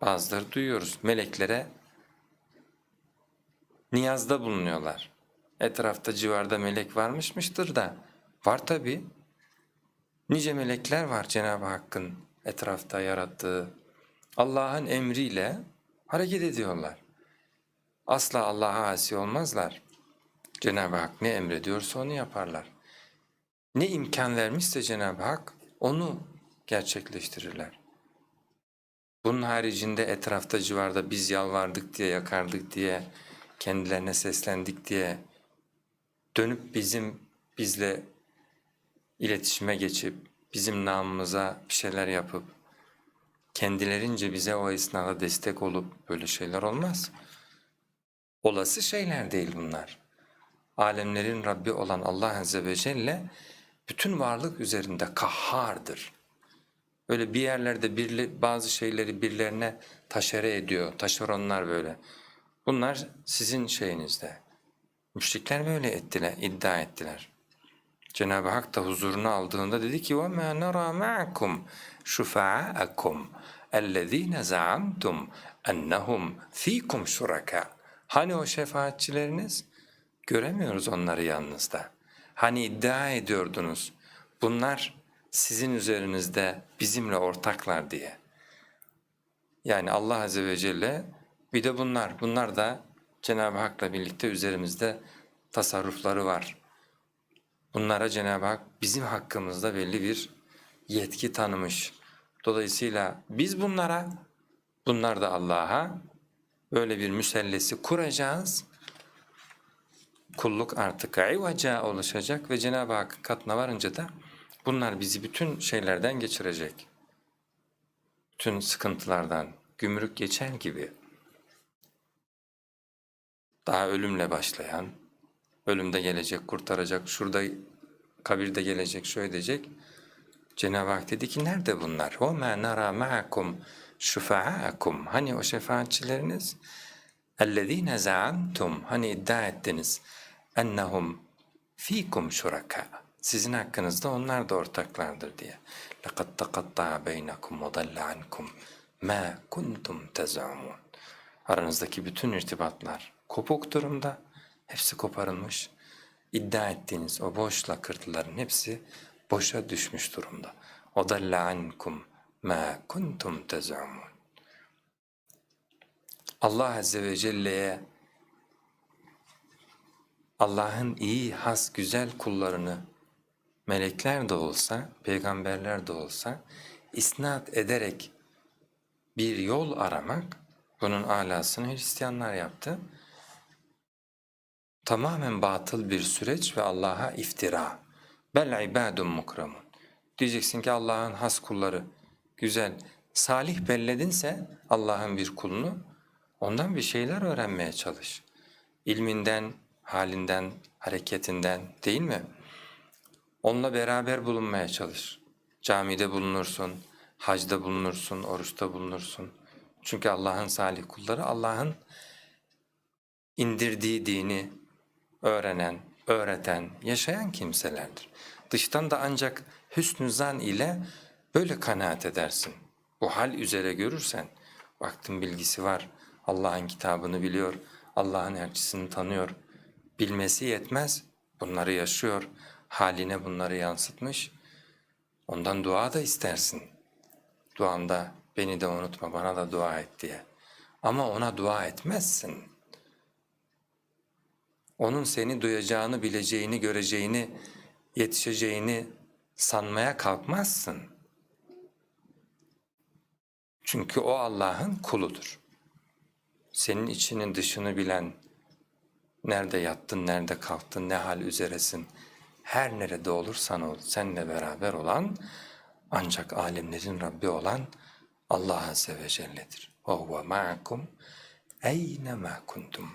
Bazıları duyuyoruz. Meleklere niyazda bulunuyorlar. Etrafta civarda melek varmışmıştır da. Var tabi. Nice melekler var Cenab-ı Hakk'ın etrafta yarattığı. Allah'ın emriyle hareket ediyorlar. Asla Allah'a asi olmazlar. Cenab-ı Hak ne emrediyorsa onu yaparlar. Ne imkan vermişse Cenab-ı Hak onu gerçekleştirirler. Bunun haricinde etrafta civarda biz yalvardık diye, yakardık diye, kendilerine seslendik diye dönüp bizim bizle iletişime geçip bizim namımıza bir şeyler yapıp kendilerince bize o esnada destek olup böyle şeyler olmaz. Olası şeyler değil bunlar. Alemlerin Rabbi olan Allah Azze ve Celle bütün varlık üzerinde kahhardır. Böyle bir yerlerde birli, bazı şeyleri birilerine taşere ediyor, taşeronlar böyle. Bunlar sizin şeyinizde. Müşrikler böyle ettiler, iddia ettiler. Cenab-ı Hak da huzuruna aldığında dedi ki وَمَا نَرَى مَعَكُمْ شُفَعَاءَكُمْ اَلَّذ۪ينَ زَعَمْتُمْ اَنَّهُمْ ف۪يكُمْ شُرَكَى Hani o şefaatçileriniz? Göremiyoruz onları yanınızda. Hani iddia ediyordunuz, bunlar sizin üzerinizde bizimle ortaklar diye. Yani Allah Azze ve Celle bir de bunlar, bunlar da Cenab-ı Hak'la birlikte üzerimizde tasarrufları var. Bunlara Cenab-ı Hak bizim hakkımızda belli bir yetki tanımış. Dolayısıyla biz bunlara, bunlar da Allah'a böyle bir müsellesi kuracağız. Kulluk artık ivaca oluşacak ve Cenab-ı Hak katına varınca da bunlar bizi bütün şeylerden geçirecek. Bütün sıkıntılardan, gümrük geçen gibi. Daha ölümle başlayan, ölümde gelecek, kurtaracak, şurada kabirde gelecek, şöyle edecek. Cenab-ı Hak dedi ki nerede bunlar? وَمَا نَرَى مَعَكُمْ شُفَعَاكُمْ Hani o şefaatçileriniz? اَلَّذ۪ينَ زَعَمْتُمْ Hani iddia ettiniz. اَنَّهُمْ ف۪يكُمْ شُرَكَى Sizin hakkınızda onlar da ortaklardır diye. لَقَدْ تَقَطَّعَ بَيْنَكُمْ وَضَلَّ عَنْكُمْ مَا كُنْتُمْ تَزَعُمُونَ Aranızdaki bütün irtibatlar kopuk durumda, hepsi koparılmış. İddia ettiğiniz o boş lakırtıların hepsi boşa düşmüş durumda. وَضَلَّ عَنْكُمْ مَا كُنْتُمْ تَزَعُمُونَ Allah Azze ve Celle'ye Allah'ın iyi, has, güzel kullarını melekler de olsa, peygamberler de olsa isnat ederek bir yol aramak, bunun alasını Hristiyanlar yaptı. Tamamen batıl bir süreç ve Allah'a iftira. Bel ibadun mukramun. Diyeceksin ki Allah'ın has kulları, güzel, salih belledinse Allah'ın bir kulunu, ondan bir şeyler öğrenmeye çalış. İlminden, halinden, hareketinden değil mi? Onunla beraber bulunmaya çalış. Camide bulunursun, hacda bulunursun, oruçta bulunursun. Çünkü Allah'ın salih kulları Allah'ın indirdiği dini öğrenen, öğreten, yaşayan kimselerdir. Dıştan da ancak hüsnü zan ile böyle kanaat edersin. Bu hal üzere görürsen, vaktin bilgisi var, Allah'ın kitabını biliyor, Allah'ın elçisini tanıyor. Bilmesi yetmez, bunları yaşıyor, haline bunları yansıtmış. Ondan dua da istersin. Duanda beni de unutma, bana da dua et diye. Ama ona dua etmezsin. Onun seni duyacağını, bileceğini, göreceğini, yetişeceğini sanmaya kalkmazsın. Çünkü o Allah'ın kuludur. Senin içinin dışını bilen, nerede yattın, nerede kalktın, ne hal üzeresin, her nerede olursan ol, seninle beraber olan, ancak alemlerin Rabbi olan Allah Azze ve Celle'dir. وَهُوَ مَعَكُمْ اَيْنَمَا كُنْتُمْ